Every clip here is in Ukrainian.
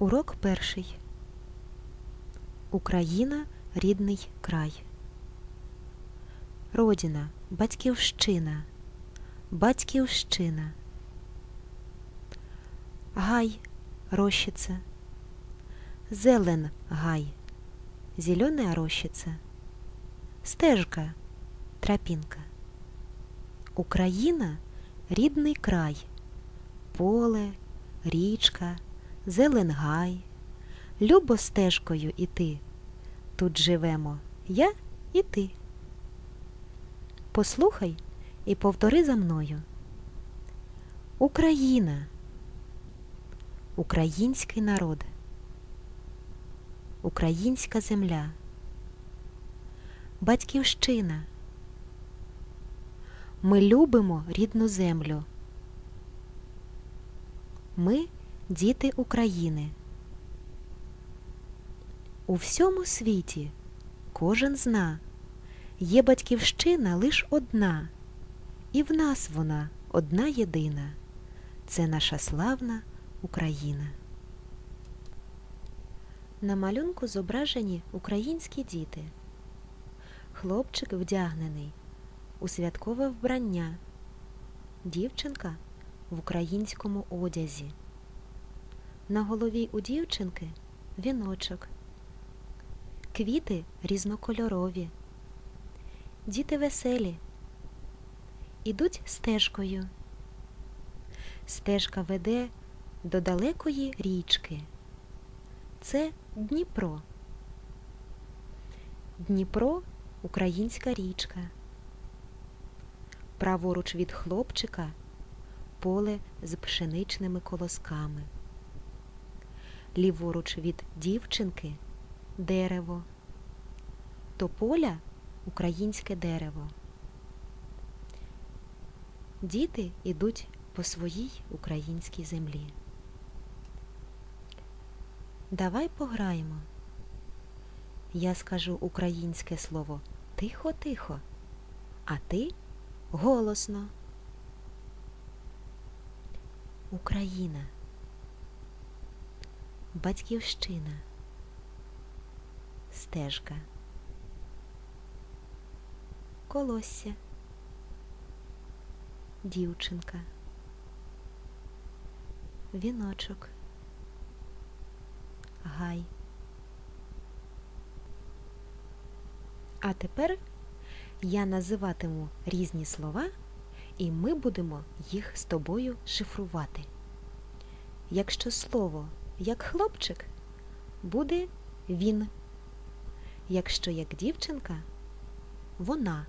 Урок перший. Україна рідний край. Родина, батьківщина, батьківщина. Гай, рощица. Зелен гай, зеленая рощица. Стежка, тропинка. Україна рідний край. Поле, річка, зеленгай. Любо стежкою іти. Тут живемо я і ти. Послухай і повтори за мною. Україна. Український народ. Українська земля. Батьківщина. Ми любимо рідну землю. Ми діти України. У всьому світі кожен зна, є батьківщина лиш одна, і в нас вона одна єдина. Це наша славна Україна. На малюнку зображені українські діти. Хлопчик вдягнений у святкове вбрання, дівчинка в українському одязі. На голові у дівчинки віночок. Квіти різнокольорові. Діти веселі. Ідуть стежкою. Стежка веде до далекої річки. Це Дніпро. Дніпро українська річка. Праворуч від хлопчика поле з пшеничними колосками. Ліворуч від дівчинки дерево. Тополя українське дерево. Діти ідуть по своїй українській землі. Давай пограємо. Я скажу українське слово тихо-тихо, а ти голосно. Україна. Батьківщина. Стежка. Колосся. Дівчинка. Віночок. Гай. А тепер я називатиму різні слова, і ми будемо їх з тобою шифрувати. Якщо слово як хлопчик, буде він. Якщо як дівчинка, вона.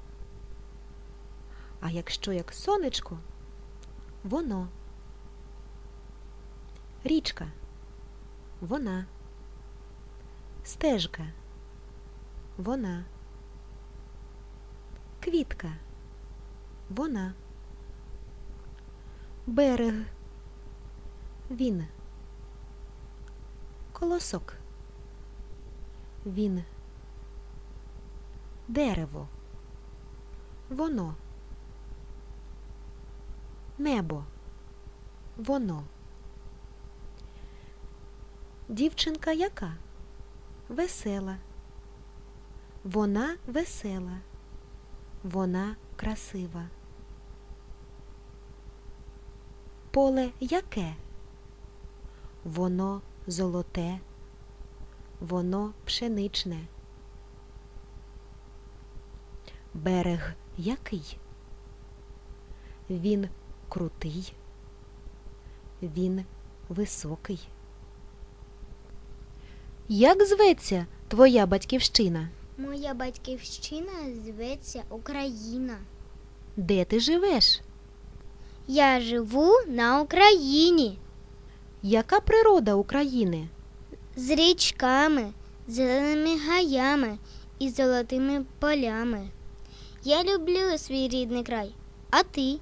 А якщо як сонечко, воно. Річка. Вона. Стежка. Вона. Квітка. Вона. Берег. Він. Колосок. Він. Дерево. Воно. Небо. Воно. Дівчинка яка? Весела. Вона весела. Вона красива. Поле яке? Воно золоте, воно пшеничне. Берег який? Він крутий, він високий. Як зветься твоя батьківщина? Моя батьківщина зветься Україна. Де ти живеш? Я живу на Україні Яка природа України? з річками, зеленими гаями і золотими полями. Я люблю свій рідний край. А ти?